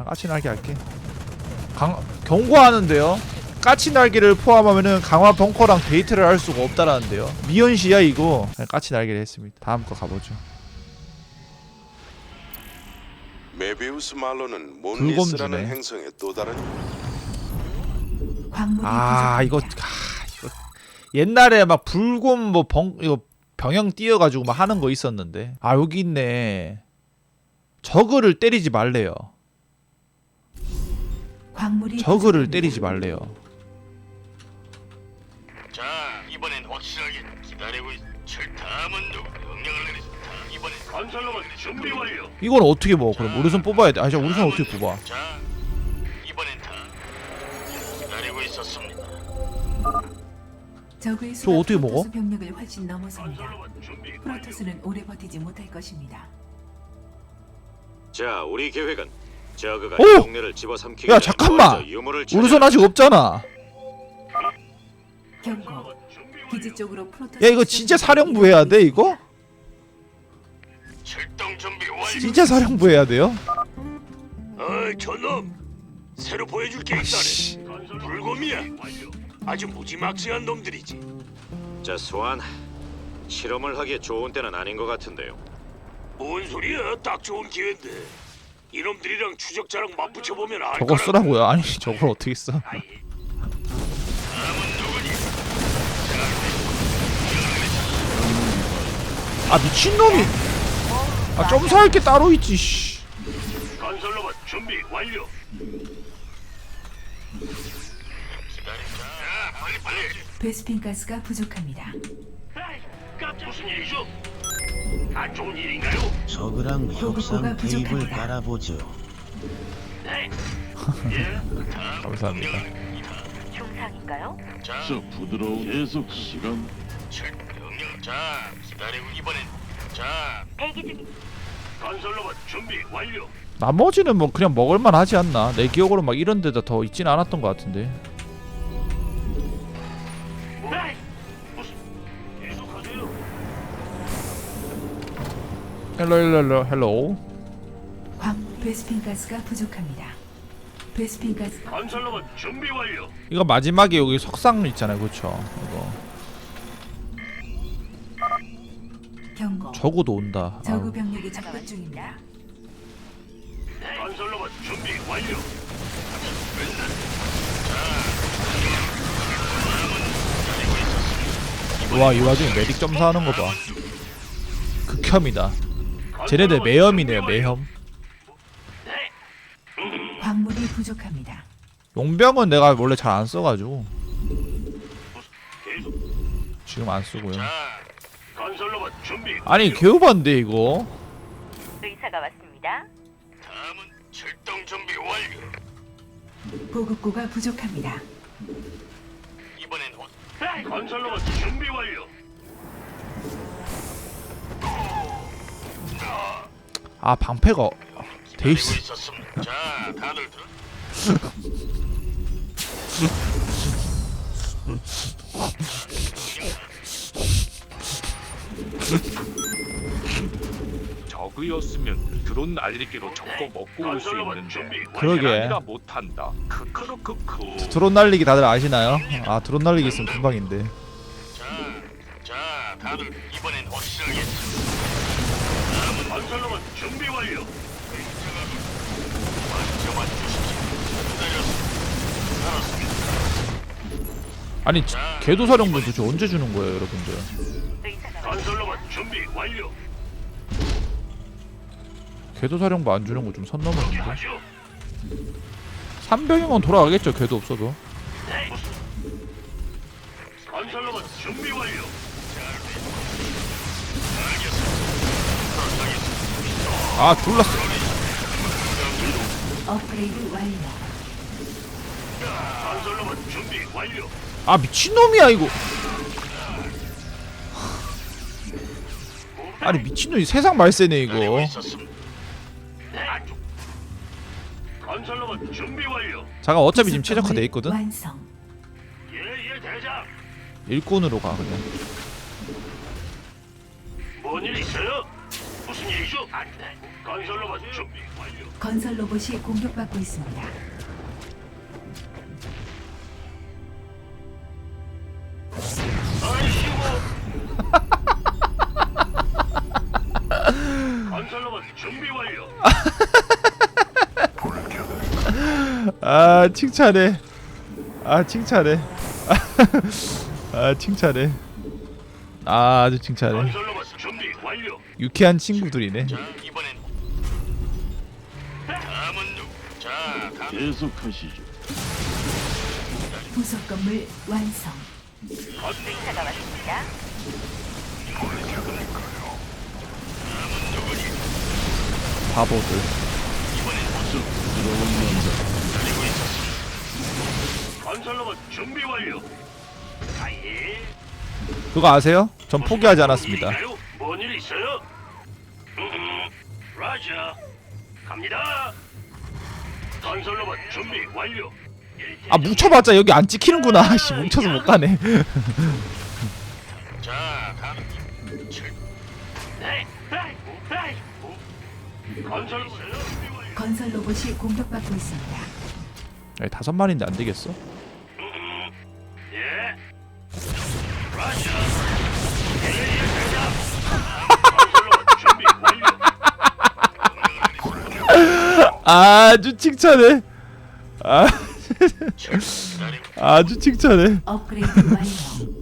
아, 까치 날개 할게. 강 경고하는데요. 까치 날개를 포함하면은 강화 벙커랑 데이트를 할 수가 없다라는데요. 미연시야 이거. 그냥 까치 날개를 했습니다. 다음 거 가보죠. 메비우스 말로는. 몬리스라는 행성의 또 다른 광물이 아 이거. 아, 이거 옛날에 막 불곰 뭐벙 이거 병영 띄어가지고 막 하는 거 있었는데 아 여기 있네. 저그를 때리지 말래요. 광물이 저그를 부족합니다. 때리지 말래요. 자, 이번엔 확실하게 기다리고 있. 누구? 명령을 내리십니다. 이번엔 건설로만 준비 완료. 이건 어떻게 먹어? 그럼 우르선 뽑아야 돼. 아, 저 우르선 어떻게 뽑아? 자, 이번엔 다 기다리고 있었습니다. 적의 저 수가 어떻게 먹어? 프로토스 병력을 훨씬 넘어섭니다. 건설로만 준비 완료. 프로토스는 오래 버티지 못할 것입니다. 자, 우리 계획은 저그가 오! 이 동네를 집어삼키기 야, 잠깐만! 우르선 아직 없잖아. 경고. 기지 쪽으로 프로토스 야 이거 진짜 사령부 해야 돼 이거? 출동 준비 완료. 진짜 사령부 해야 돼요? 어이, 저놈. 새로 보여줄 게 아씨. 있다네. 불곰이야. 아주 무지막지한 놈들이지. 자, 수완. 실험을 하기에 좋은 때는 아닌 것 같은데요. 뭔 소리야? 딱 좋은 기회인데. 이놈들이랑 추적자랑 맞붙여 보면 알 저거 쓰라고요? 아니 저걸 어떻게 써? 아 미친놈이 아 점수할 게 따로 있지 씨. 건설로봇 준비 완료. 기다리자. 빨리 빨리. 베스핀 가스가 부족합니다. 깜짝 무슨 일이죠? 안 좋은 일인가요? 저그랑 보급고가 협상 테이블 부족합니다. 깔아보죠. 네. 예. 다음 감사합니다. 중상인가요? 자, 저 부드러운 계속 시간 칠 명령. 자, 기다리고 이번엔 자, 대기 중인 건설 로봇 준비 완료. 나머지는 뭐 그냥 먹을만 하지 않나 내 기억으로 막 이런 데다 더 있진 않았던 것 같은데 헬로 헬로 헬로 헬로 광 베스핀 가스가 부족합니다. 베스핀 가스 건설로봇 준비 완료. 이거 마지막에 여기 석상 있잖아요 그쵸 이거 경고. 저거도 온다 아우. 병력이 접근 중입니다. 건설로봇 준비 완료. 와 이 와중에 메딕 점사하는 거 봐 극혐이다 쟤네들 매염이네요 매염 광물이 부족합니다. 용병은 내가 원래 잘 안 써가지고 계속. 지금 안 쓰고요 자, 건설로봇 준비. 아니 개우반데 이거 의사가 왔습니다. 다음은 출동 준비 완료. 보급고가 부족합니다. 이번엔 호... 건설로봇 준비 완료. 아 방패가 돼 있어 기다리고 있었습니다. 자, 다들 들어. 저그였으면 드론 날리기로 적고 먹고 올 수 있는데 그러게. 못한다. 드론 날리기 다들 아시나요? 아 드론 날리기 있으면 금방인데 자, 자, 다들 이번엔. 다음은 건설로봇 준비 완료. 맞춰만 주십시오. 기다렸습니다. 알았습니다. 아니 궤도사령부 도대체 언제 주는 거예요 여러분들. 건설로봇 준비 완료. 궤도사령부 안 주는 거 좀선 넘었는데 하죠. 3병이면 돌아가겠죠 궤도 없어도 네. 건설로봇 준비 완료. 아 졸랐어 업그레이드 완료. 건설로봇 준비 완료. 아 미친놈이야 이거 아니 미친놈이 세상 말세네 이거 있었습니다. 네. 안쪽. 건설로봇 준비 완료. 잠깐 어차피 지금 최적화돼 있거든 완성. 예예 대장. 일꾼으로 가 그냥 뭔 일 있어요? 무슨 일이죠? 안 돼. 건설 로봇 준비 완료. 건설 로봇이 공격받고 있습니다. 아이씨고. 건설 로봇 준비 완료. 아 칭찬해 아 칭찬해 아 칭찬해 아 아주 칭찬해 준비 완료. 유쾌한 친구들이네 자, 이번엔 다음은 누구? 자, 다 계속하시죠. 부속 건물 완성. 의사가 왔습니다. 바보들 쑥 들어온 남자. 건설로봇 준비 완료. 아예. 그거 아세요? 전 포기하지 않았습니다 뭔 일 있어요? 음, 라자. 갑니다. 건설로봇 준비 완료. 아 뭉쳐봤자 여기 안 찍히는구나 씨 뭉쳐서 못 가네 자. 네, 네, 네. 건설 있어요? 로봇이 공격받고 있습니다. 여기 다섯 마리인데 안 되겠어? 예. 라자. 아주 칭찬해 아 아주 칭찬해 업그레이드 완료.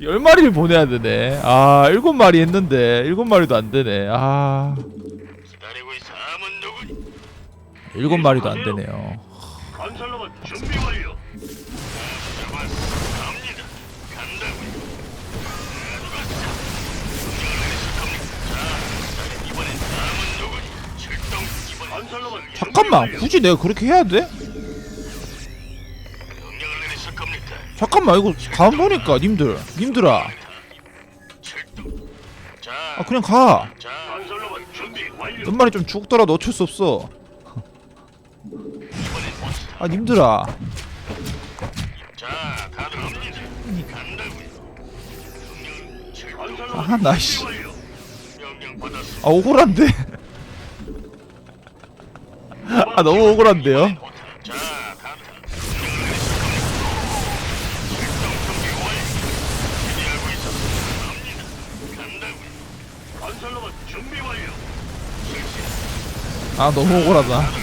열 마리를 보내야 되네 아 일곱 마리 했는데 일곱 마리도 안 되네 아 기다리고 있어. 다음은 누구니? 일곱 마리도 안 되네요 잠깐만 굳이 내가 그렇게 해야 돼? 잠깐만 이거 가만 보니까 님들 님들아 아 그냥 가 마리 좀 죽더라도 어쩔 수 없어. 아 님들아 자, 다들 옵니다. 간다고요. 명령 출동. 건설로봇 아, 나 씨. 아 억울한데 아 너무 억울한데요 자, 간다. 명령을 내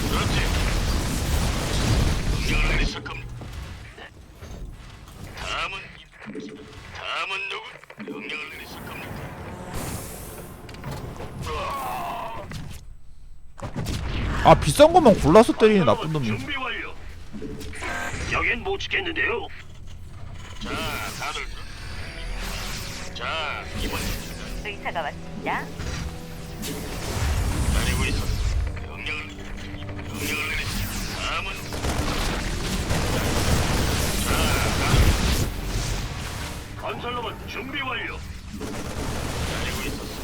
아 비싼 것만 골라서 때리는 나쁜 놈이 준비 완료. 여긴 못 지켰는데요. 자, 다들 자, 이번 의사가 왔습니다. 기다리고 있었어. 명령을 명령을 내리시. 다음은 자, 다들 건설로봇 준비 완료. 기다리고 있었어.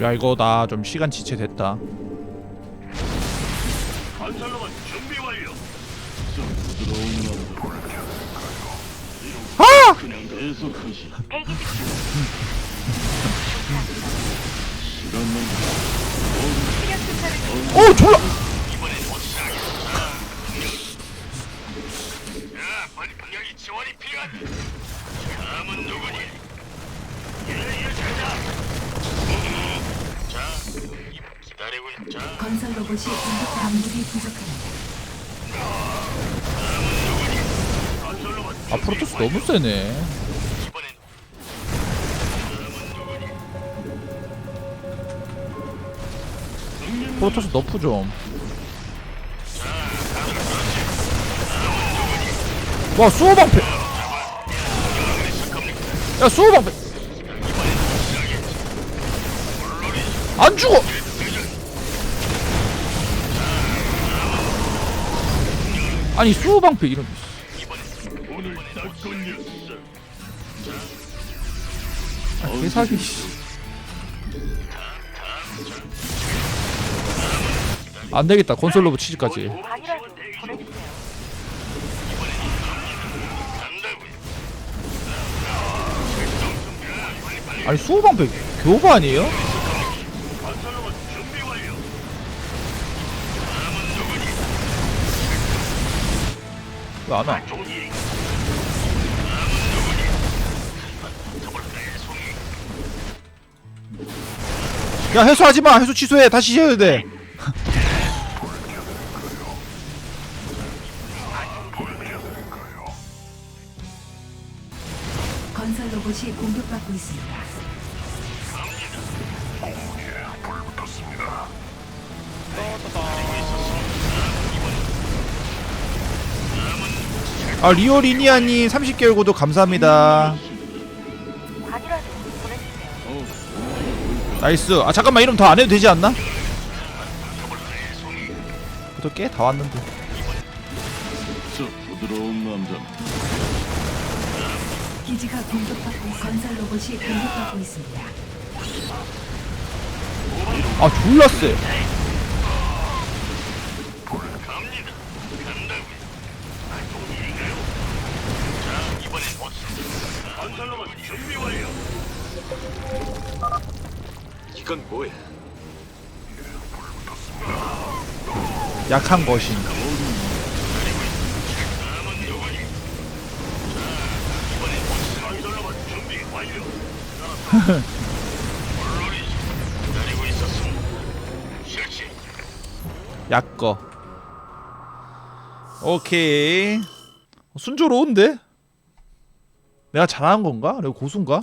야 이거 나 좀 시간 지체됐다 준비 완료. 아! 그냥 계속하시. 대기 중 시간만 시력 순서를 어 졸라 이번엔. 자, 빨리 지원이 필요하다. 다음은 누구니? 예예, 잘자. 자, 이- 기다리고 있. 자, 건설 로봇이 공격 광물이 부족합니다. 건설 로봇 아 프로토스 너무 세네 이번엔 프로토스 너프 좀. 와 수호 방패. 야 수호 방패. 안 죽어. 아니 수호 방패 이런. 아, 개사기. 씨. 안 되겠다. 콘솔 로브. 방이라도 보내주세요. 아니 수호방패 교부 아니에요? 왜 안 와? 야 해수하지 마. 해수 취소해. 다시 해야 돼. 건설 로봇이 공격받고 있습니다. 아 리오 리니아님 30개월 구독 감사합니다. 보내주세요. 나이스. 아 잠깐만 이름 더안 해도 되지 않나? 구독 꽤다 왔는데. 저 부드러운 남자. 기지가 공격받고 있- 건설 로봇이 공격받고 있습니다. 아 졸라 세. 건설로봇 준비 완료. 이건 뭐야? 약한 것인. 건설로봇 준비 완료. 물론이지. 기다리고 있었음. 실시. 약거. 오케이. 순조로운데? 내가 잘하는 건가? 내가 고수인가?